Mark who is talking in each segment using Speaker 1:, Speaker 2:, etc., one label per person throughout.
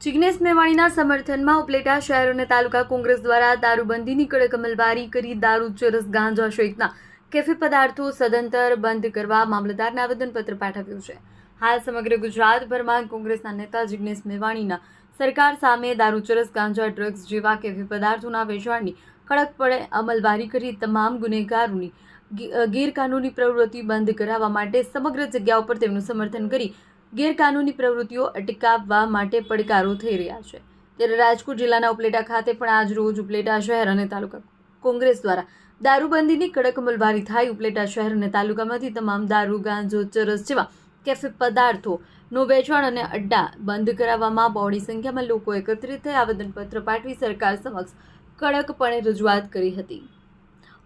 Speaker 1: જિગ્નેશ મેવાણીના સમર્થનમાં ઉપલેટા શહેર અને તાલુકા કોંગ્રેસ દ્વારા દારૂબંધીની કડક અમલવારી કરી દારૂ ચરસ ગાંજા સહિતના કેફી પદાર્થો સદંતર બંધ કરવા મામલતદારને આવેદનપત્ર પાઠવ્યું છે. હાલ સમગ્ર ગુજરાતભરમાં કોંગ્રેસના નેતા જિગ્નેશ મેવાણીના સરકાર સામે દારૂ ચરસ ગાંજા, ડ્રગ્સ જેવા કેફી પદાર્થોના વેચાણની કડકપણે અમલવારી કરી તમામ ગુનેગારોની ગેરકાનૂની પ્રવૃત્તિ બંધ કરાવવા માટે સમગ્ર જગ્યા ઉપર તેમનું સમર્થન કરી ગેરકાનૂની પ્રવૃત્તિઓ અટકાવવા માટે પડકારો થઈ રહ્યા છે. ત્યારે રાજકોટ જિલ્લાના ઉપલેટા ખાતે પણ આજ રોજ ઉપલેટા શહેર અને તાલુકા કોંગ્રેસ દ્વારા દારૂબંધીની કડક અમલવારી થાય ઉપલેટા શહેર અને તાલુકામાંથી તમામ દારૂ, ગાંજો, ચરસ જેવા કેફે પદાર્થોનું વેચાણ અને અડ્ડા બંધ કરાવવામાં બહોળી સંખ્યામાં લોકો એકત્રિત થઈ આવેદનપત્ર પાઠવી સરકાર સમક્ષ કડકપણે રજૂઆત કરી હતી.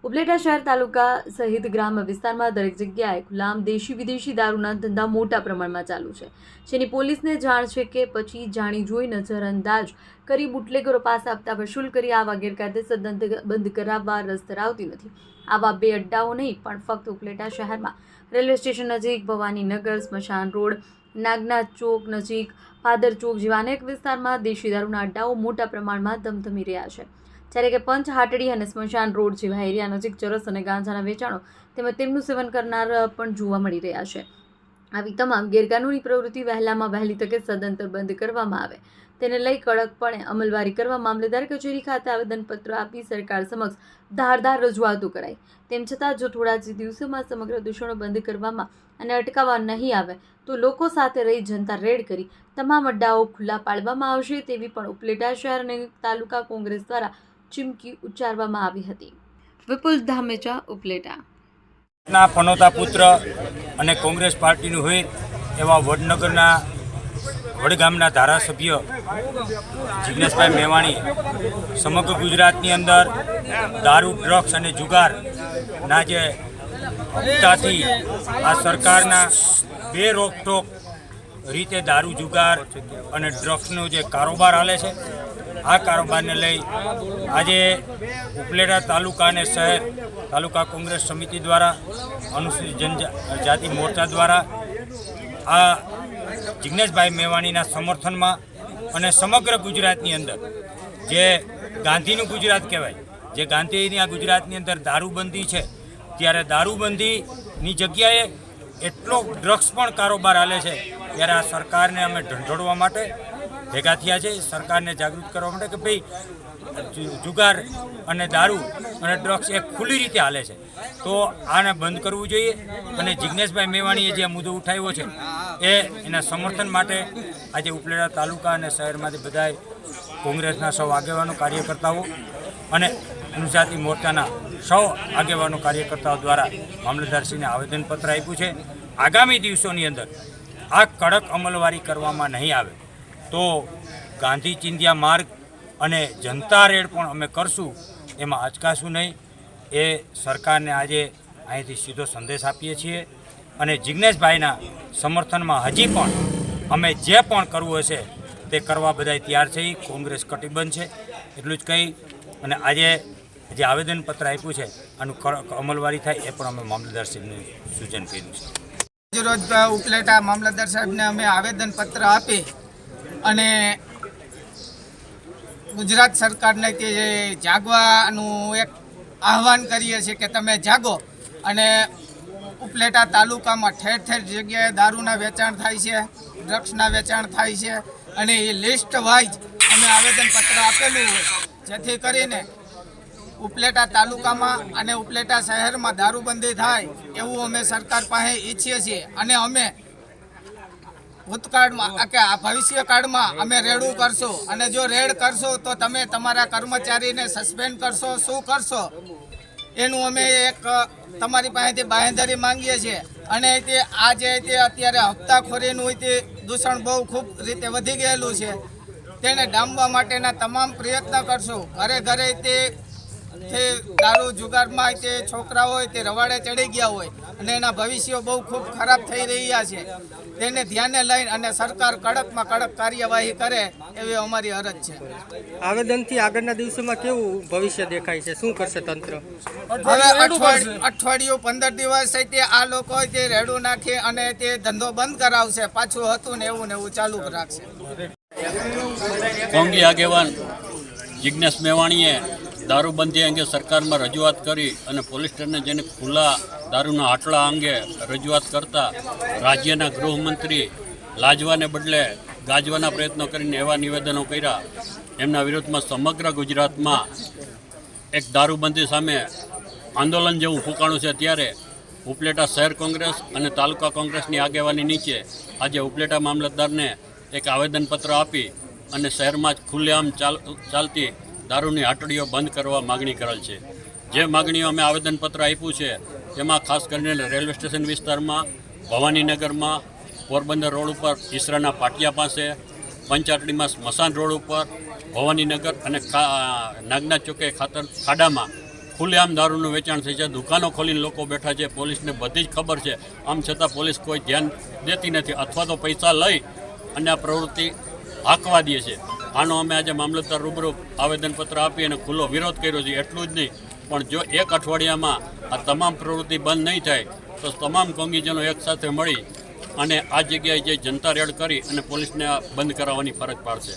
Speaker 1: ઉપલેટા શહેર તાલુકા સહિત ગ્રામ્ય વિસ્તારમાં દરેક જગ્યાએ ગુલામ દેશી વિદેશી દારૂના ધંધા મોટા પ્રમાણમાં ચાલુ છે. જેની પોલીસને જાણ છે કે પછી જાણી જોઈ નજરઅંદાજ કરી બુટલેગરો પાસે આપતા વસૂલ કરી આવા ગેરકાયદેસર બંધ કરાવવા રસ ધરાવતી નથી. આવા બે અડ્ડાઓ નહીં, પણ ફક્ત ઉપલેટા શહેરમાં. રેલવે સ્ટેશન નજીક, ભવાનીનગર, સ્મશાન રોડ નાગનાથ ચોક નજીક ફાદર ચોક જેવા અનેક વિસ્તારમાં દેશી દારૂના અડ્ડાઓ મોટા પ્રમાણમાં ધમધમી રહ્યા છે. જ્યારે કે પંચ હાટડી અને સ્મશાન રોડ જેવા એરિયા નજીક ચરસ અને ગાંજાના વેચાણો તેમજ તેમનું સેવન કરનાર પણ જોવા મળી રહ્યા છે. આવી તમામ ગેરકાનૂની પ્રવૃત્તિ વહેલામાં વહેલી તકે સદંતર બંધ કરવામાં આવે. તેને લઈ કડકપણે અમલવારી કરવા મામલેદાર કચેરી ખાતે આવેદનપત્ર આપી સરકાર સમક્ષ ધારદાર રજૂઆતો કરાઈ. તેમ છતાં જો થોડા જ દિવસોમાં સમગ્ર દૂષણો બંધ કરવામાં અને અટકાવવા નહીં આવે, તો લોકો સાથે રહી જનતા રેડ કરી તમામ અડ્ડાઓ ખુલ્લા પાડવામાં આવશે તેવી પણ ઉપલેટા શહેર અને તાલુકા કોંગ્રેસ દ્વારા ચીમકી ઉચ્ચારવામાં આવી હતી. વિપુલ ધામેચા, ઉપલેટા.
Speaker 2: ના પનોતા પુત્ર અને કોંગ્રેસ પાર્ટીનું હોય એવા વડનગરના વડગામના ધારાસભ્ય જિગ્નેશભાઈ મેવાણી સમગ્ર ગુજરાતની અંદર દારૂ, ડ્રગ્સ અને જુગારના જે હપ્તાથી આ સરકારના બે રોકટોક રીતે દારૂ, જુગાર અને ડ્રગ્સનો જે કારોબાર હાલે છે આ કારોબારને લઈ આજે ઉપલેટા તાલુકા અને શહેર તાલુકા કોંગ્રેસ સમિતિ દ્વારા, અનુસૂચિત જનજાતિ મોરચા દ્વારા આ જિજ્ઞેશભાઈ મેવાણીના સમર્થનમાં અને સમગ્ર ગુજરાતની અંદર, જે ગાંધીનું ગુજરાત કહેવાય, જે ગાંધીની આ ગુજરાતની અંદર દારૂબંધી છે, ત્યારે દારૂબંધીની જગ્યાએ એટલો ડ્રગ્સ પણ કારોબાર હાલે છે, ત્યારે આ સરકારને અમે ઢંઢોળવા માટે ભેગા થયા છે, સરકારને જાગૃત કરવા માટે કે ભાઈ, જુગાર અને દારૂ અને ડ્રગ્સ એ ખુલ્લી રીતે હાલે છે. તો આને બંધ કરવું જોઈએ અને જિજ્ઞેશભાઈ મેવાણીએ જે મુદ્દો ઉઠાવ્યો છે, એ એના સમર્થન માટે આજે ઉપલેટા તાલુકા અને શહેરમાંથી બધાય કોંગ્રેસના સૌ આગેવાનો, કાર્યકર્તાઓ અને અનુજાતિ મોરચાના સૌ આગેવાનો, કાર્યકર્તાઓ દ્વારા મામલતદારશ્રીને આવેદનપત્ર આપ્યું છે. આગામી દિવસોની અંદર આ કડક અમલવારી કરવામાં નહીં આવે. તો ગાંધી ચિંધ્યા માર્ગ અને જનતા રેડ પણ અમે કરશું, એમાં અચકાશું નહીં. એ સરકારને આજે અહીંથી સીધો સંદેશ આપીએ છીએ અને જિજ્ઞેશભાઈના સમર્થનમાં હજી પણ અમે જે પણ કરવું હશે તે કરવા બધા તૈયાર છે. કોંગ્રેસ કટિબંધ છે, એટલું જ કહી અને આજે જે આવેદનપત્ર આપ્યું છે, આનું અમલવારી થાય એ પણ અમે મામલતદારશ્રીને સૂચન કર્યું છે.
Speaker 3: રોજ ઉપલેટા મામલતદાર સાહેબને અમે આવેદનપત્ર આપી અને ગુજરાત સરકારને તે જાગવાનું એક આહવાન કરીએ છીએ કે તમે જાગો. અને ઉપલેટા તાલુકામાં ઠેર ઠેર જગ્યાએ દારૂના વેચાણ થાય છે, ડ્રગ્સના વેચાણ થાય છે અને એ લિસ્ટ વાઇઝ અમે આવેદનપત્ર આપેલું હોય જેથી કરીને ઉપલેટા તાલુકામાં અને ઉપલેટા શહેરમાં દારૂબંધી થાય એવું અમે સરકાર પાસે ઈચ્છીએ છીએ. અને અમે ભૂતકાળમાં કે આ ભવિષ્યકાળમાં અમે રેડું કરશું. અને જો રેડ કરશો, તો તમે તમારા કર્મચારીને સસ્પેન્ડ કરશો. શું કરશો? એનું અમે એક તમારી પાસેથી બાંહેધરી માંગીએ છીએ. અને તે, આ તે અત્યારે હપ્તાખોરીનું તે દૂષણ બહુ ખૂબ રીતે વધી ગયેલું છે. તેને ડામવા માટેના તમામ પ્રયત્ન કરશું. ઘરે ઘરે તે તે દારૂ જુગારમાં તે છોકરા હોય તે રવાડે ચડી ગયા હોય અને એના ભવિષ્યો બહુ ખૂબ ખરાબ થઈ રહ્યા છે તેને ધ્યાને લઈને અને સરકાર કડકમાં કડક કાર્યવાહી કરે એવી અમારી અરજ છે.
Speaker 4: આવેદનથી આગળના દિવસોમાં કેવું ભવિષ્ય દેખાય છે? શું કરશે તંત્ર?
Speaker 3: હવે અઠવાડિયું પંદર દિવસ તે આ લોકો તે રેડું નાખી અને તે ધંધો બંધ કરાવશે પાછું હતું ને એવું ને એવું ચાલુ રાખશે.
Speaker 5: કોંગી આગેવાન જિજ્ઞેશ મેવાણીએ દારૂબંધી અંગે સરકારમાં રજૂઆત કરી અને પોલીસ સ્ટેશને જેને ખુલ્લા દારૂના આટલા અંગે રજૂઆત કરતા રાજ્યના ગૃહમંત્રી લાજવાને બદલે ગાજવાના પ્રયત્નો કરીને એવા નિવેદનો કર્યા. એમના વિરોધમાં સમગ્ર ગુજરાતમાં એક દારૂબંધી સામે આંદોલન જેવું ફૂંકાણું છે ત્યારે ઉપલેટા શહેર કોંગ્રેસ અને તાલુકા કોંગ્રેસની આગેવાની નીચે આજે ઉપલેટા મામલતદારને એક આવેદનપત્ર આપી અને શહેરમાં જ ખુલ્લેઆમ ચાલ, ચાલતી દારૂની હાટડીઓ બંધ કરવા માગણી કરેલ છે. જે માગણીઓ અમે આવેદનપત્ર આપ્યું છે તેમાં ખાસ કરીને રેલવે સ્ટેશન વિસ્તારમાં, ભવાનીનગરમાં, પોરબંદર રોડ ઉપર, ઈસરાના પાટિયા પાસે પંચાટડીમાં સ્મશાન રોડ ઉપર, ભવાનીનગર અને નાગના ચોકે ખાતર, ખાડામાં ખુલ્લેઆમ દારૂનું વેચાણ થઈ છે. દુકાનો ખોલીને લોકો બેઠા છે. પોલીસને બધી જ ખબર છે. આમ છતાં પોલીસ કોઈ ધ્યાન દેતી નથી અથવા તો પૈસા લઈ અને આ પ્રવૃત્તિ હાંકવા દે છે. આનો અમે આજે મામલતદાર રૂબરૂ આવેદનપત્ર આપી અને ખુલ્લો વિરોધ કર્યો છે, એટલું જ નહીં. પણ જો એક અઠવાડિયામાં આ તમામ પ્રવૃત્તિ બંધ નહીં થાય, તો તમામ કોંગીજનો એકસાથે મળી અને આ જગ્યાએ જે જનતા રેડ કરી અને પોલીસને આ બંધ કરાવવાની ફરજ પાડશે.